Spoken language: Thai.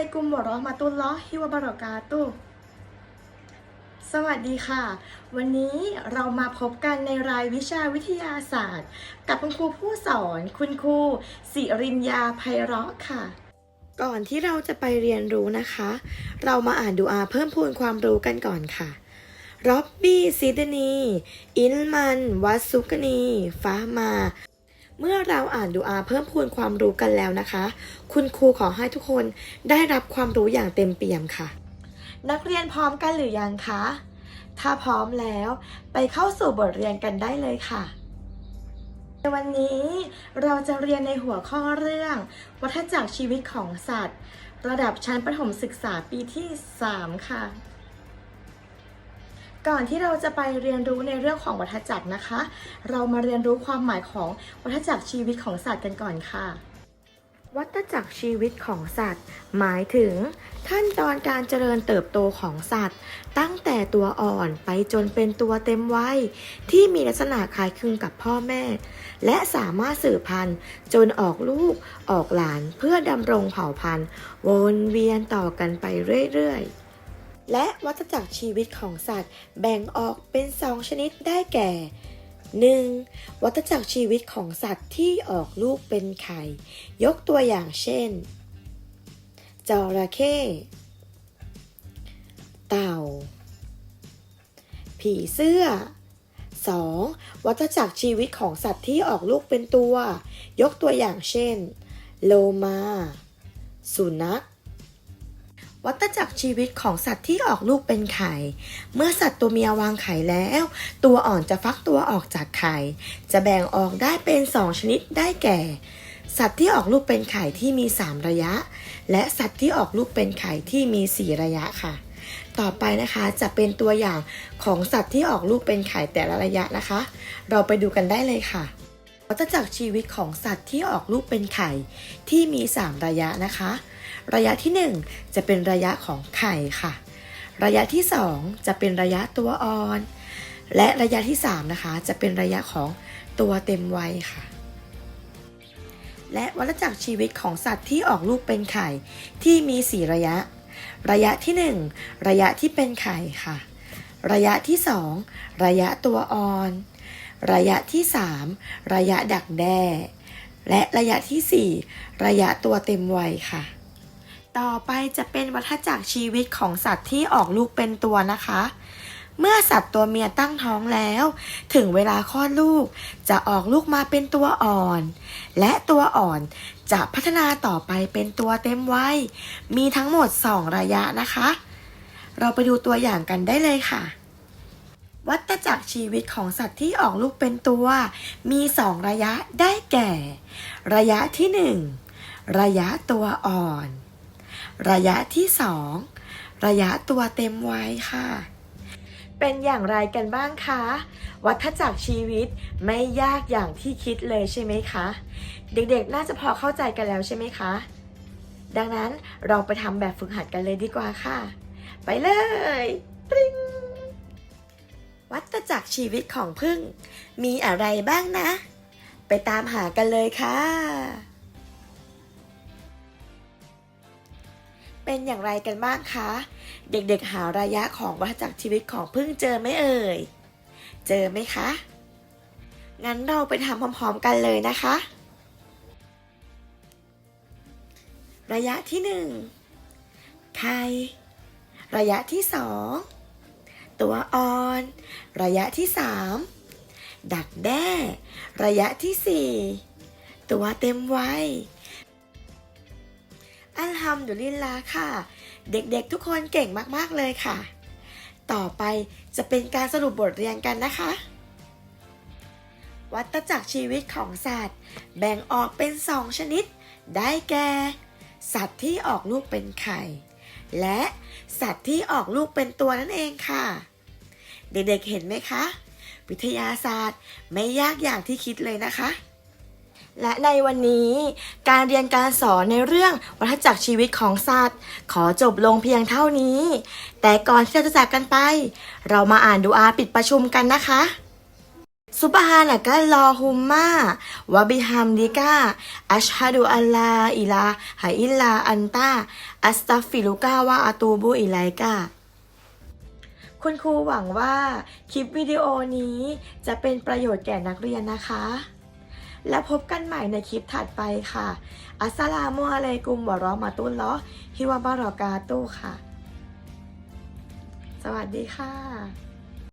ลัยกุมวะเราะห์มาตุลลอฮิวบะเราะกาตุสวัสดีค่ะ วันนี้เรามาพบกันในรายวิชาวิทยาศาสตร์ กับคุณครูผู้สอนคุณครูสิรินยาไพเราะค่ะ ก่อนที่เราจะไปเรียนรู้นะคะ เรามาอ่านดูอาเพิ่มพูนความรู้กันก่อนค่ะร็อบบี้ซิดนี อินมัน วัสซุกนีฟ้ามา เมื่อเราอ่านดูอาเพิ่มพูนความรู้กันแล้วนะคะ คุณครูขอให้ทุกคนได้รับความรู้อย่างเต็มเปี่ยมค่ะ นักเรียนพร้อมกันหรือยังคะ ถ้าพร้อมแล้วไปเข้าสู่บทเรียนกันได้เลยค่ะ ในวันนี้เราจะเรียนในหัวข้อเรื่อง วัฏจักรชีวิตของสัตว์ ระดับชั้นประถมศึกษาปีที่ 3 ค่ะ ก่อนที่เราจะไปเรียนรู้ในเรื่องของวัฏจักรนะคะ เรามาเรียนรู้ความหมายของวัฏจักรชีวิตของสัตว์กันก่อนค่ะ วัฏจักรชีวิตของสัตว์ หมายถึง ขั้นตอนการเจริญเติบโตของสัตว์ ตั้งแต่ตัวอ่อนไปจนเป็นตัวเต็มวัยที่มีลักษณะคล้ายคลึงกับพ่อแม่ และสามารถสืบพันธุ์ จนออกลูกออกหลานเพื่อดำรงเผ่าพันธุ์ วนเวียนต่อกันไปเรื่อยๆ และวัฏจักรชีวิตของสัตว์ แบ่งออกเป็นสองชนิดได้แก่ 1. วัฏจักรชีวิตของสัตว์ที่ออกลูกเป็นไข่ ยกตัวอย่างเช่น จระเข้ เต่า ผีเสื้อ 2. วัฏจักรชีวิตของสัตว์ที่ออกลูกเป็นตัว ยกตัวอย่างเช่น โลมา สุนัข วัฏจักรชีวิตของสัตว์ที่ออกลูกเป็นไข่ เมื่อสัตว์ตัวเมียวางไข่แล้ว ตัวอ่อนจะฟักตัวออกจากไข่ จะแบ่งออกได้เป็น2ชนิดได้แก่ สัตว์ที่ออกลูกเป็นไข่ที่มี 3 ระยะ และสัตว์ที่ออกลูกเป็นไข่ที่มี 4 ระยะค่ะ ต่อไปนะคะจะเป็นตัวอย่างของสัตว์ที่ออกลูกเป็นไข่แต่ละระยะนะคะ เราไปดูกันได้เลยค่ะวัฏจักรชีวิตของสัตว์ที่ออกลูกเป็นไข่ที่มี 3 ระยะนะคะ ระยะที่ 1 จะเป็นระยะของไข่ค่ะ ระยะที่ 2 จะเป็นระยะตัวอ่อน และระยะที่ 3 นะคะ จะเป็นระยะของตัวเต็มวัยค่ะ และวัฏจักรชีวิตของสัตว์ที่ออกลูกเป็นไข่ที่มี 4 ระยะ ระยะที่ 1 ระยะที่เป็นไข่ค่ะ ระยะที่ 2 ระยะตัวอ่อน ระยะที่ 3 ระยะดักแด้และระยะทีสี่4 ระยะตัวเต็มวัยค่ะ ต่อไปจะเป็นวัฏจักรชีวิตของสัตว์ที่ออกลูกเป็นตัวนะคะ เมื่อสัตว์ตัวเมียตั้งท้องแล้ว ถึงเวลาคลอดลูก จะออกลูกมาเป็นตัวอ่อน และตัวอ่อนจะพัฒนาต่อไปเป็นตัวเต็มวัยมีทั้งหมด 2 ระยะนะคะ เราไปดูตัวอย่างกันได้เลยค่ะ วัฏจักรชีวิตของสัตว์ที่ออกลูกเป็นตัว มี 2 ระยะได้แก่ ระยะที่ 1 ระยะตัวอ่อน ระยะที่ 2 ระยะตัวเต็มวัยค่ะ เป็นอย่างไรกันบ้างคะ วัฏจักรชีวิตไม่ยากอย่างที่คิดเลยใช่ไหมคะ เด็กๆ น่าจะพอเข้าใจกันแล้วใช่ไหมคะ ดังนั้นเราไปทำแบบฝึกหัดกันเลยดีกว่าค่ะ ไปเลยปริ้งวัฏจักรชีวิตของพึ่ง มีอะไรบ้างนะ ไปตามหากันเลยค่ะ เป็นอย่างไรกันบ้างคะ เด็กๆหาระยะของวัฏจักรชีวิตของพึ่งเจอไหมเอ่ย เจอไหมคะ งั้นเราไปทำพร้อมๆกันเลยนะคะ ระยะที่หนึ่งไข่ ระยะที่สองตัวอ่อน ระยะที่สามดักแด้ ระยะที่สี่ตัวเต็มวัย อัลฮัมดุลิลลาค่ะ เด็กๆทุกคนเก่งมากๆเลยค่ะ ต่อไปจะเป็นการสรุปบทเรียนกันนะคะ วัฏจักรชีวิตของสัตว์ แบ่งออกเป็นสองชนิด ได้แก่ สัตว์ที่ออกลูกเป็นไข่ และสัตว์ที่ออกลูกเป็นตัวนั่นเองค่ะ เด็กๆเห็นไหมคะ วิทยาศาสตร์ไม่ยากอย่างที่คิดเลยนะคะ และในวันนี้การเรียนการสอนในเรื่องวัฏจักรชีวิตของสัตว์ ขอจบลงเพียงเท่านี้ แต่ก่อนที่เราจะจากกันไป เรามาอ่านดูอาปิดประชุมกันนะคะซุบฮานะกัลอฮุมมาวะบิฮัมดิกะอัชฮะดุอัลลาอิลาฮะอิลลาอันตาอัสตัฟฟิลุกะวะอะตูบุอิไลกะคุณครูหวังว่าคลิปวิดีโอนี้จะเป็นประโยชน์แก่นักเรียนนะคะ และพบกันใหม่ในคลิปถัดไปค่ะ อัสลามุอะลัยกุมวะรอมาตุลลอฮิวะบารอกาตุค่ะ สวัสดีค่ะ